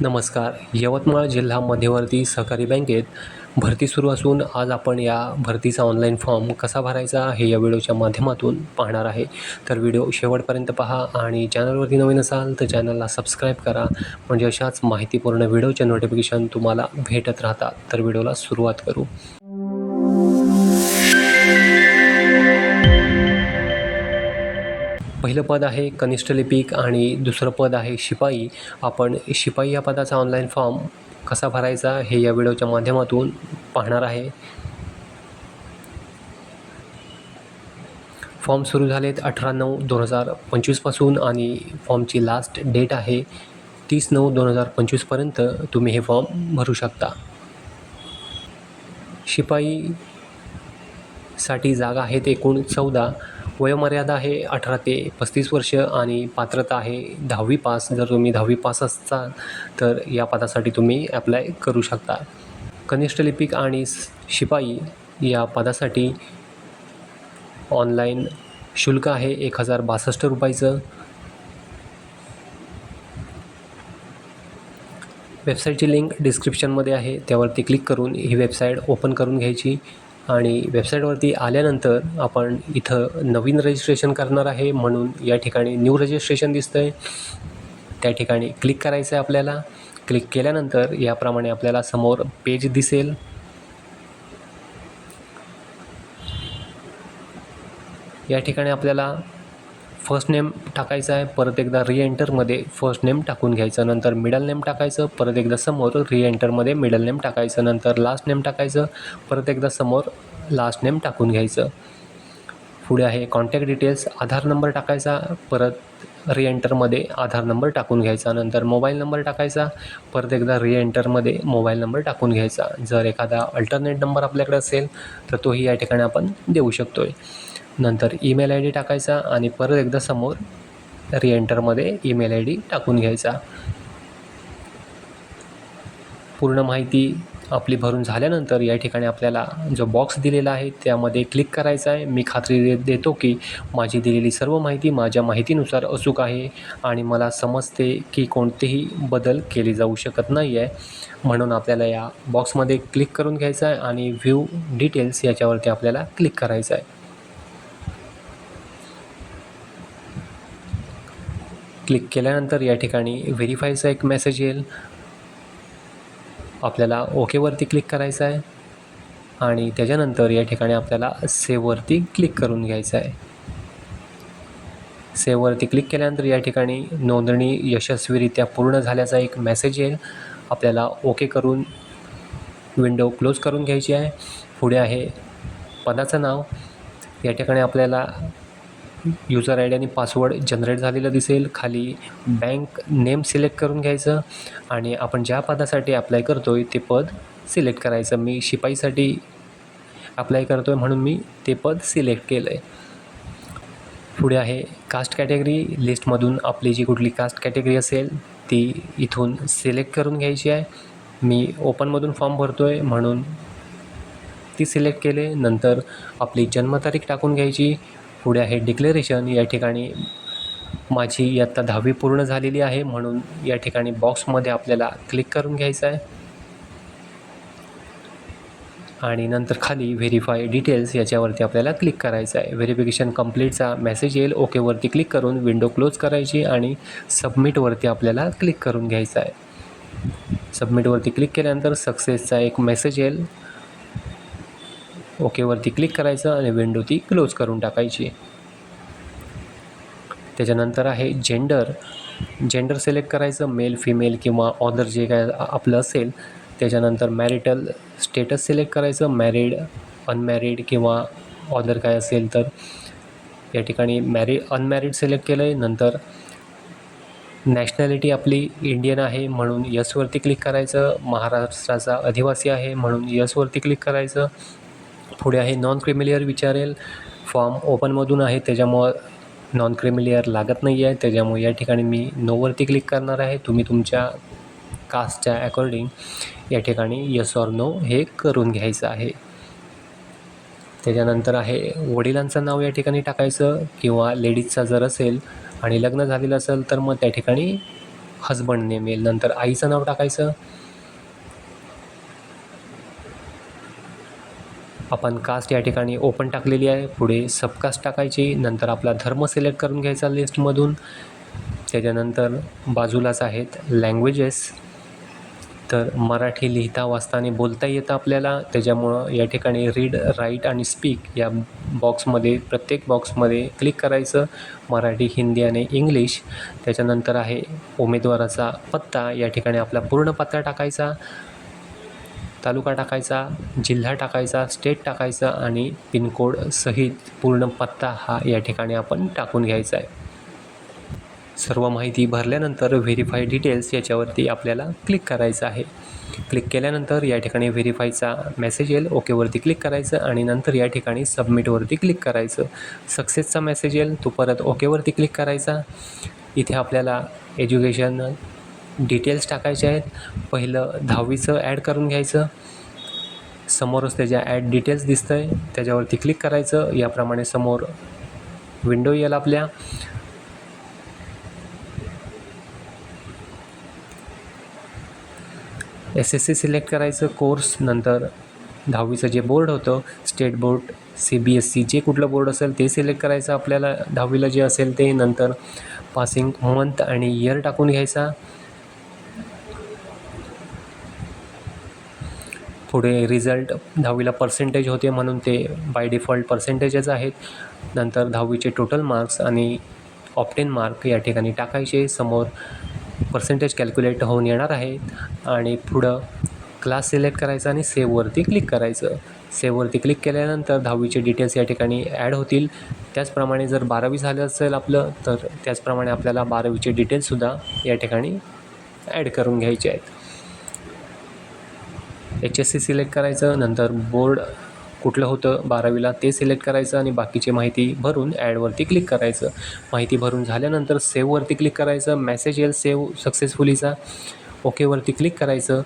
नमस्कार. यवतमाळ जिल्हा मध्यवर्ती सहकारी बँकेत भरती सुरू असून आज आपण या भरतीचा ऑनलाईन फॉर्म कसा भरायचा हे या व्हिडिओच्या माध्यमातून पाहणार आहे. तर व्हिडिओ शेवटपर्यंत पहा आणि चॅनलवरती नवीन असाल तर चॅनलला सबस्क्राईब करा. म्हणजे अशाच माहितीपूर्ण व्हिडिओचे नोटिफिकेशन तुम्हाला भेटत राहतात. तर व्हिडिओला सुरुवात करू. पहिलं पद आहे कनिष्ठ लिपिक आणि दुसरं पद आहे शिपाई. आपण शिपाई या पदाचा ऑनलाईन फॉर्म कसा भरायचा हे या व्हिडिओच्या माध्यमातून पाहणार आहे. फॉर्म सुरू झालेत अठरा नऊ दोन हजार पंचवीसपासून आणि फॉर्मची लास्ट डेट आहे तीस नऊ दोन हजार पंचवीसपर्यंत तुम्ही हे फॉर्म भरू शकता. शिपाईसाठी जागा आहेत एकूण चौदा. वयोमर्यादा आहे अठरा ते पस्तीस वर्ष आणि पात्रता आहे दहावी पास. जर तुम्ही दहावी पास असाल तर या पदासाठी तुम्ही ॲप्लाय करू शकता. कनिष्ठ लिपिक आणि शिपाई या पदासाठी ऑनलाईन शुल्क आहे एक हजार बासष्ट रुपयाचं. वेबसाईटची लिंक डिस्क्रिप्शनमध्ये आहे त्यावरती क्लिक करून ही वेबसाईट ओपन करून घ्यायची. आणि वेबसाईटवरती आल्यानंतर आपण इथं नवीन रजिस्ट्रेशन करणार आहे म्हणून या ठिकाणी न्यू रजिस्ट्रेशन दिसतं आहे त्या ठिकाणी क्लिक करायचं आहे आपल्याला. क्लिक केल्यानंतर याप्रमाणे आपल्याला समोर पेज दिसेल. या ठिकाणी आपल्याला फर्स्ट नेम टाकायचं आहे परत एकदा रिएंटरमध्ये फर्स्ट नेम टाकून घ्यायचं नंतर मिडल नेम टाकायचं परत एकदा समोर रिएंटरमध्ये मिडल नेम टाकायचं नंतर लास्ट नेम टाकायचं परत एकदा समोर लास्ट नेम टाकून घ्यायचं. पुढे आहे कॉन्टॅक्ट डिटेल्स आधार नंबर टाकायचा परत रिएंटरमध्ये आधार नंबर टाकून घ्यायचा नंतर मोबाईल नंबर टाकायचा परत एकदा रिएंटरमध्ये मोबाईल नंबर टाकून घ्यायचा. जर एखादा अल्टरनेट नंबर आपल्याकडे असेल तर तोही या ठिकाणी आपण देऊ शकतो आहे नंतर ईमेल आय डी टाकायचा आणि परत एकदा समोर रिएंटरमध्ये ईमेल आय डी टाकून घ्यायचा. पूर्ण माहिती आपली भरून झाल्यानंतर या ठिकाणी आपल्याला जो बॉक्स दिलेला आहे त्यामध्ये क्लिक करायचा आहे. मी खात्री दे देतो की माझी दिलेली सर्व माहिती माझ्या माहितीनुसार अचूक आहे आणि मला समजते की कोणतेही बदल केले जाऊ शकत नाही आहे म्हणून आपल्याला या बॉक्समध्ये क्लिक करून घ्यायचं आहे आणि व्ह्यू डिटेल्स याच्यावरती आपल्याला क्लिक करायचं आहे. क्लिक केल्यानंतर या ठिकाणी व्हेरीफायचा एक मेसेज येईल. आपल्याला ओकेवरती क्लिक करायचं आहे. आणि त्याच्यानंतर या ठिकाणी आपल्याला सेववरती क्लिक करून घ्यायचं आहे. सेववरती क्लिक केल्यानंतर या ठिकाणी नोंदणी यशस्वीरित्या पूर्ण झाल्याचा एक मेसेज येईल. आपल्याला ओके करून विंडो क्लोज करून घ्यायची आहे. पुढे आहे पदाचं नाव. या ठिकाणी आपल्याला युजर आय डी आणि पासवर्ड जनरेट झालेलं दिसेल. खाली बँक नेम सिलेक्ट करून घ्यायचं आणि आपण ज्या पदासाठी अप्लाय करतो आहे ते पद सिलेक्ट करायचं. मी शिपाईसाठी अप्लाय करतो आहे म्हणून मी ते पद सिलेक्ट केलं आहे पुढे आहे कास्ट कॅटेगरी लिस्टमधून आपली जी कुठली कास्ट कॅटेगरी असेल ती इथून सिलेक्ट करून घ्यायची आहे. मी ओपनमधून फॉर्म भरतो आहे म्हणून ती सिलेक्ट केले. नंतर आपली जन्मतारीख टाकून घ्यायची. पुढे आहे. डिक्लेरेशन या ठिकाणी माझी इयत्ता दहावी पूर्ण झालेली आहे म्हणून या ठिकाणी बॉक्समध्ये आपल्याला क्लिक करून घ्यायचं आहे. आणि नंतर खाली व्हेरीफाय डिटेल्स याच्यावरती आपल्याला क्लिक करायचं आहे. व्हेरिफिकेशन कंप्लीटचा मेसेज येईल. ओकेवरती क्लिक करून विंडो क्लोज करायची आणि सबमिटवरती आपल्याला क्लिक करून घ्यायचं आहे. सबमिटवरती क्लिक केल्यानंतर सक्सेसचा एक मेसेज येईल. ओकेवरती क्लिक करायचं आणि विंडो ती क्लोज करून टाकायची. त्याच्यानंतर आहे जेंडर. जेंडर सिलेक्ट करायचं मेल फिमेल किंवा ऑदर जे काय आपलं असेल त्याच्यानंतर मॅरिटल स्टेटस सिलेक्ट करायचं मॅरिड अनमॅरिड किंवा ऑदर काय असेल तर या ठिकाणी मॅरि अनमॅरिड सिलेक्ट केलं आहे नंतर नॅशनॅलिटी आपली इंडियन आहे म्हणून यसवरती क्लिक करायचं. महाराष्ट्राचा अधिवासी आहे म्हणून यसवरती क्लिक करायचं. पुढे आहे नॉन क्रिमिलियर विचारेल फॉर्म ओपनमधून आहे त्याच्यामुळं नॉन क्रिमिलियर लागत नाही आहे त्याच्यामुळे या ठिकाणी मी नोवरती क्लिक करणार आहे. तुम्ही तुमच्या कास्टच्या अकॉर्डिंग या ठिकाणी यस ऑर नो हे करून घ्यायचं आहे. त्याच्यानंतर आहे वडिलांचं नाव या ठिकाणी टाकायचं किंवा लेडीजचा जर असेल आणि लग्न झालेलं असेल तर मग त्या ठिकाणी हजबंड नेम येईल. नंतर आईचं नाव टाकायचं. आपण कास्ट या ठिकाणी ओपन टाकलेली आहे. पुढे सबकास्ट टाकायची. नंतर आपला धर्म सिलेक्ट करून घ्यायचा लिस्टमधून त्याच्यानंतर बाजूलाच आहेत लँग्वेजेस तर मराठी लिहिता वाचता आणि बोलता येतं आपल्याला. त्याच्यामुळं या ठिकाणी रीड राईट आणि स्पीक या बॉक्समध्ये प्रत्येक बॉक्समध्ये क्लिक करायचं. मराठी हिंदी आणि इंग्लिश त्याच्यानंतर आहे उमेदवाराचा पत्ता. या ठिकाणी आपला पूर्ण पत्ता टाकायचा. तालुका टाकायचा जिल्हा टाकायचा स्टेट टाकायचा आणि पिनकोड सहित पूर्ण पत्ता हा या ठिकाणी आपण टाकून घ्यायचा आहे. सर्व माहिती भरल्यानंतर व्हेरीफाय डिटेल्स याच्यावरती आपल्याला क्लिक करायचं आहे. क्लिक केल्यानंतर या ठिकाणी व्हेरीफायचा मेसेज येईल ओकेवरती क्लिक करायचं आणि नंतर या ठिकाणी सबमिटवरती क्लिक करायचं. सक्सेसचा मेसेज येईल तो परत ओकेवरती क्लिक करायचा. इथे आपल्याला एज्युकेशन डिटेल्स टाकायचे आहेत. पहिलं दहावीचं ॲड करून घ्यायचं. समोरच त्याच्या ॲड डिटेल्स दिसतं आहे त्याच्यावरती क्लिक करायचं. याप्रमाणे समोर विंडो येईल आपल्या. एस एस सी सिलेक्ट करायचं कोर्स नंतर दहावीचं जे बोर्ड होतं state board C B S C जे कुठलं बोर्ड असेल ते सिलेक्ट करायचं आपल्याला. दहावीला जे असेल ते. नंतर पासिंग मंथ आणि इयर टाकून घ्यायचा. पुढे रिझल्ट दहावीला पर्सेंटेज होते म्हणून ते बाय डिफॉल्ट पर्सेंटेजच आहेत. नंतर दहावीचे टोटल मार्क्स आणि ऑप्टेन मार्क या ठिकाणी टाकायचे. समोर पर्सेंटेज कॅल्क्युलेट होऊन येणार आहे. आणि पुढं क्लास सिलेक्ट करायचा आणि सेववरती क्लिक करायचं. सेववरती क्लिक केल्यानंतर दहावीचे डिटेल्स या ठिकाणी ॲड होतील. त्याचप्रमाणे जर बारावी झालं असेल आपलं तर त्याचप्रमाणे आपल्याला बारावीचे डिटेल्ससुद्धा या ठिकाणी ॲड करून घ्यायचे आहेत. एच एस सी सिलेक्ट करायचं नंतर बोर्ड कुठलं होतं बारावीला ते सिलेक्ट करायचं आणि बाकीची माहिती भरून ॲडवरती क्लिक करायचं. माहिती भरून झाल्यानंतर सेववरती क्लिक करायचं मेसेज येईल सेव सक्सेसफुलीचा ओकेवरती क्लिक करायचं.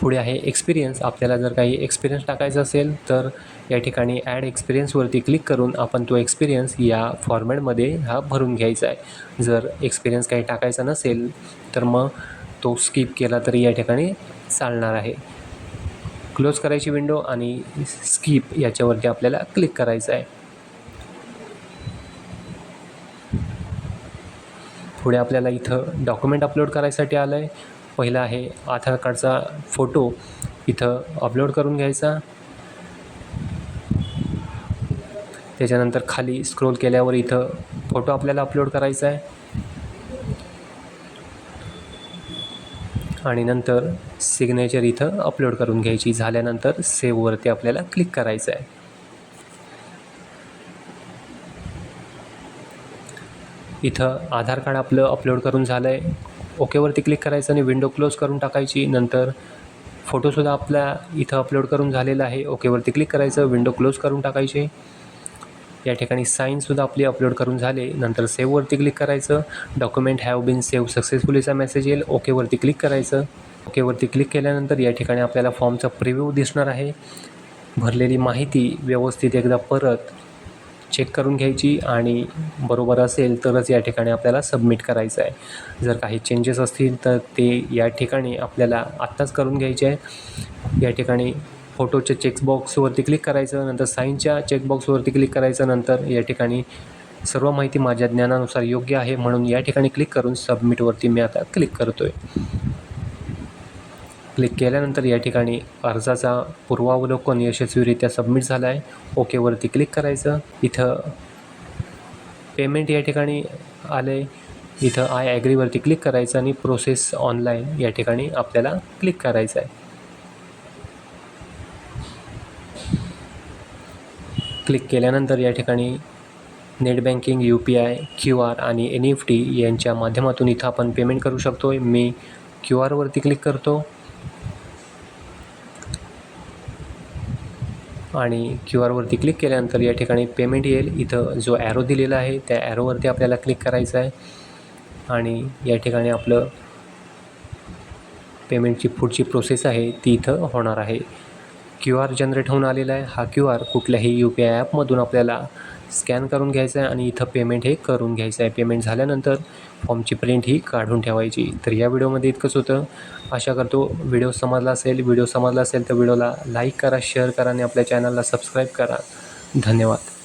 पुढे आहे एक्सपिरियन्स आपल्याला जर काही एक्सपिरियन्स टाकायचा असेल तर या ठिकाणी ॲड एक्सपिरियन्सवरती क्लिक करून आपण तो एक्सपिरियन्स या फॉर्मॅटमध्ये हा भरून घ्यायचा आहे. जर एक्सपिरियन्स काही टाकायचा नसेल तर मग तो स्किप केला तरी या ठिकाणी चालणार आहे. क्लोज करायची विंडो आणि स्किप याच्यावरती आपल्याला क्लिक करायचं आहे. पुढे आपल्याला इथं डॉक्युमेंट अपलोड करायसाठी आलं आहे पहिलं आहे आधार कार्डचा फोटो. इथं अपलोड करून घ्यायचा. त्याच्यानंतर खाली स्क्रोल केल्यावर इथं फोटो आपल्याला अपलोड करायचा आहे. आणि नंतर सिग्नेचर इथं अपलोड करून घ्यायची. झाल्यानंतर सेववरती आपल्याला क्लिक करायचं आहे. इथं आधार कार्ड आपलं अपलोड करून झालं आहे ओकेवरती क्लिक करायचं आणि विंडो क्लोज करून टाकायची. नंतर फोटोसुद्धा आपल्या इथं अपलोड करून झालेला आहे. ओकेवरती क्लिक करायचं. विंडो क्लोज करून टाकायची. या ठिकाणी साईनसुद्धा आपली अपलोड करून झाले. नंतर सेववरती क्लिक करायचं. डॉक्युमेंट हॅव बीन सेव्ह सक्सेसफुलीचा मेसेज येईल. ओकेवरती क्लिक करायचं. ओकेवरती क्लिक केल्यानंतर या ठिकाणी आपल्याला फॉर्मचा प्रिव्ह्यू दिसणार आहे. भरलेली माहिती व्यवस्थित एकदा परत चेक करून घ्यायची आणि बरोबर असेल तरच या ठिकाणी आपल्याला सबमिट करायचं आहे. जर काही चेंजेस असतील तर ते या ठिकाणी आपल्याला आत्ताच करून घ्यायचे आहे. या ठिकाणी फोटोच्या चेकबॉक्सवरती क्लिक करायचं नंतर साईनच्या चेकबॉक्सवरती क्लिक करायचं नंतर या ठिकाणी सर्व माहिती माझ्या ज्ञानानुसार योग्य आहे म्हणून या ठिकाणी क्लिक करून सबमिटवरती मी आता क्लिक करतो आहे क्लिक केल्यानंतर या ठिकाणी अर्जाचा पूर्वावलोकन यशस्वीरित्या सबमिट झाला आहे ओकेवरती क्लिक करायचं. इथं पेमेंट या ठिकाणी आले इथं आय ॲग्रीवरती क्लिक करायचं आणि प्रोसेस ऑनलाईन या ठिकाणी आपल्याला क्लिक करायचं आहे क्लिक केल्यानंतर या ठिकाणी net banking U P I Q R आणि एन एफ टी यांच्या माध्यमातून इथं आपण पेमेंट करू शकतो आहे मी क्यू आरवरती क्लिक करतो. आणि क्यू आरवरती क्लिक केल्यानंतर या ठिकाणी पेमेंट येईल. इथं जो ॲरो दिलेला आहे त्या ॲरोवरती आपल्याला क्लिक करायचं आहे. आणि या ठिकाणी आपलं पेमेंटची पुढची प्रोसेस आहे ती इथं होणार आहे. क्यू आर जनरेट होऊन आलेला आहे. हा क्यू आर कुठल्याही यू पी आय ॲपमधून आपल्याला स्कॅन करून घ्यायचा आहे आणि इथं पेमेंट हे करून घ्यायचं आहे. पेमेंट झाल्यानंतर फॉर्मची प्रिंट ही काढून ठेवायची. तर या व्हिडिओमध्ये इतकंच होतं. आशा करतो व्हिडिओ समजला असेल. व्हिडिओ समजला असेल तर व्हिडिओला लाईक करा शेअर करा आणि आपल्या चॅनलला सबस्क्राईब करा. धन्यवाद.